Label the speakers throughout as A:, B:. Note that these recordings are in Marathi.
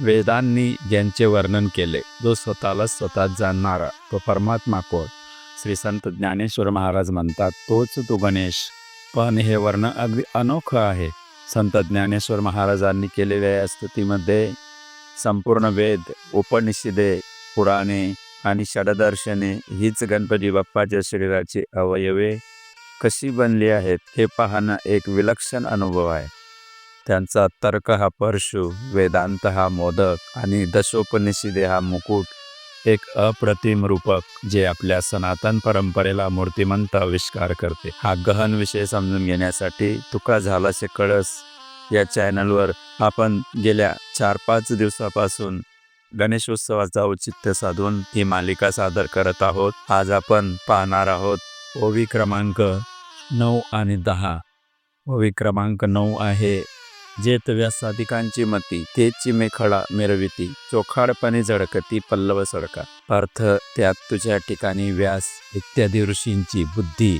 A: वेदांनी ज्यांचे वर्णन केले जो स्वतःला स्वतः जाणणारा तो परमात्मा कोण? श्री संत ज्ञानेश्वर महाराज म्हणतात तोच तो गणेश. पण हे वर्णन अगदी अनोखं आहे. संत ज्ञानेश्वर महाराजांनी केलेल्या या स्तुतीमध्ये संपूर्ण वेद उपनिषदे पुराणे आणि षडदर्शने हीच गणपती बाप्पाच्या शरीराची अवयवे कशी बनली आहेत हे पाहणं एक विलक्षण अनुभव आहे. त्यांचा तर्क हा परशु वेदांत हा मोदक आणि दशोपनिषदे हा मुकुट एक अप्रतिम रूपक जे आपल्या सनातन परंपरेला मूर्तिमंत आविष्कार करते. हा गहन विषय समजून घेण्यासाठी तुका झालासे कळस या चॅनलवर आपण गेल्या चार पाच दिवसापासून गणेशोत्सवाचा औचित्य साधून ही मालिका सादर करत आहोत. आज आपण पाहणार आहोत ओवी क्रमांक नऊ आणि दहा. ओवी क्रमांक नऊ आहे जेत व्यासाधिकांची मती तेची मेखळा मिरविती चोखाडपणे झडकती पल्लव सडका. अर्थ त्यात तुझ्या ठिकाणी व्यास इत्यादी ऋषींची बुद्धी.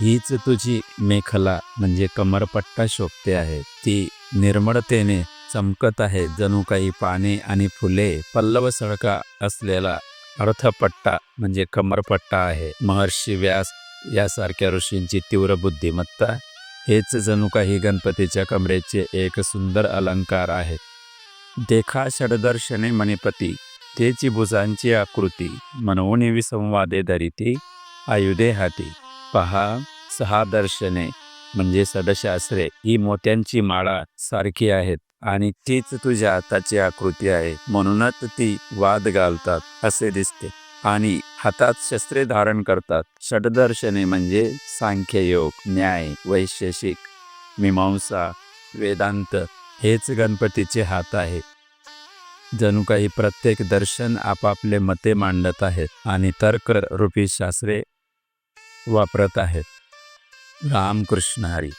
A: हीच तुझी मेखला म्हणजे कमरपट्टा शोभते आहे. ती निर्मळतेने चमकत आहे जणू काही पाने आणि फुले. पल्लव सडका असलेला अर्थपट्टा म्हणजे कमरपट्टा आहे. महर्षी व्यास यासारख्या ऋषींची तीव्र बुद्धिमत्ता हेच जणू काही गणपतीच्या कमरेचे एक सुंदर अलंकार आहे देखा षडदर्शने मणिपती तेची भुजांची आकृती मनवून विसंवादे धरिती आयुधे हाती पहा सहा दर्शने म्हणजे सदशास्त्रे ही मोत्यांची माळा सारखी आहेत आणि तीच तुझ्या हाताची आकृती आहे. म्हणूनच ती वाद घालतात असे दिसते. आणि हातात शस्त्रे धारण करतात. षडदर्शने म्हणजे सांख्ययोग न्याय वैशेषिक मीमांसा वेदांत हेच गणपतीचे हात आहे जणू काही प्रत्येक दर्शन आपापले मते मांडत आहेत आणि तर्क रूपी शास्त्रे वापरत आहेत. रामकृष्ण हरी